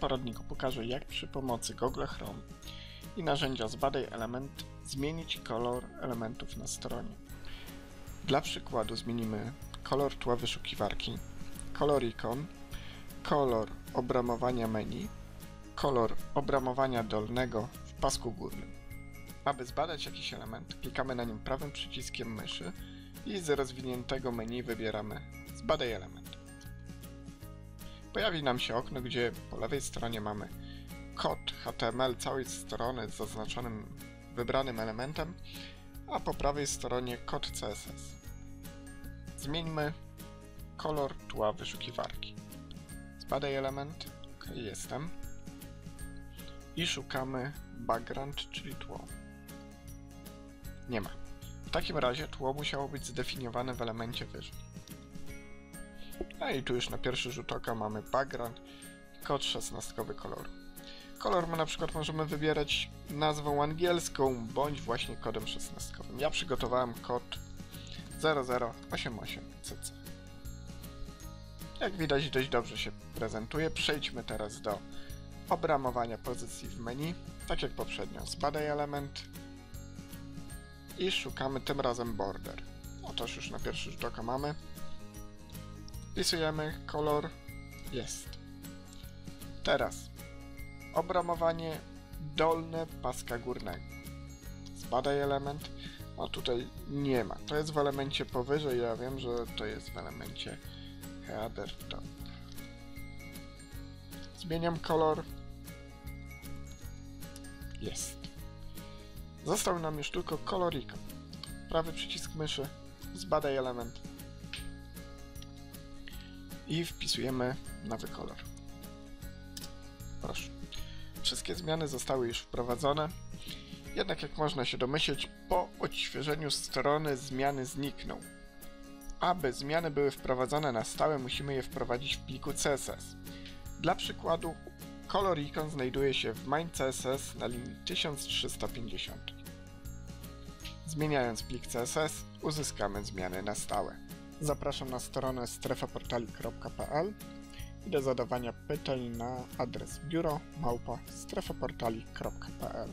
poradniku pokażę jak przy pomocy Google Chrome i narzędzia Zbadaj Element zmienić kolor elementów na stronie. Dla przykładu zmienimy kolor tła wyszukiwarki, kolor ikon, kolor obramowania menu, kolor obramowania dolnego w pasku górnym. Aby zbadać jakiś element, klikamy na nim prawym przyciskiem myszy i z rozwiniętego menu wybieramy Zbadaj element. Pojawi nam się okno, gdzie po lewej stronie mamy kod HTML całej strony z zaznaczonym wybranym elementem, a po prawej stronie kod CSS. Zmieńmy kolor tła wyszukiwarki. Zbadaj element, ok, jestem. I szukamy background, czyli tło. Nie ma. W takim razie tło musiało być zdefiniowane w elemencie wyżej. No i tu już na pierwszy rzut oka mamy background kod 16 koloru. Kolor my na przykład możemy wybierać nazwą angielską bądź właśnie kodem 16. Ja przygotowałem kod 0088CC. Jak widać dość dobrze się prezentuje. Przejdźmy teraz do obramowania pozycji w menu. Tak jak poprzednio, zbadaj element i szukamy tym razem border. Otóż już na pierwszy rzut oka mamy. Wpisujemy kolor jest. Teraz obramowanie dolne paska górnego. Zbadaj element. O tutaj nie ma. To jest w elemencie powyżej. Ja wiem, że to jest w elemencie header top. Zmieniam kolor. Jest. Został nam już tylko kolor ikon. Prawy przycisk myszy. Zbadaj element i wpisujemy nowy kolor. Proszę. Wszystkie zmiany zostały już wprowadzone. Jednak jak można się domyśleć, po odświeżeniu strony zmiany znikną. Aby zmiany były wprowadzone na stałe, musimy je wprowadzić w pliku CSS. Dla przykładu, kolor ikon znajduje się w main CSS na linii 1350. Zmieniając plik CSS, uzyskamy zmiany na stałe. Zapraszam na stronę strefaportali.pl i do zadawania pytań na adres biuro małpa strefaportali.pl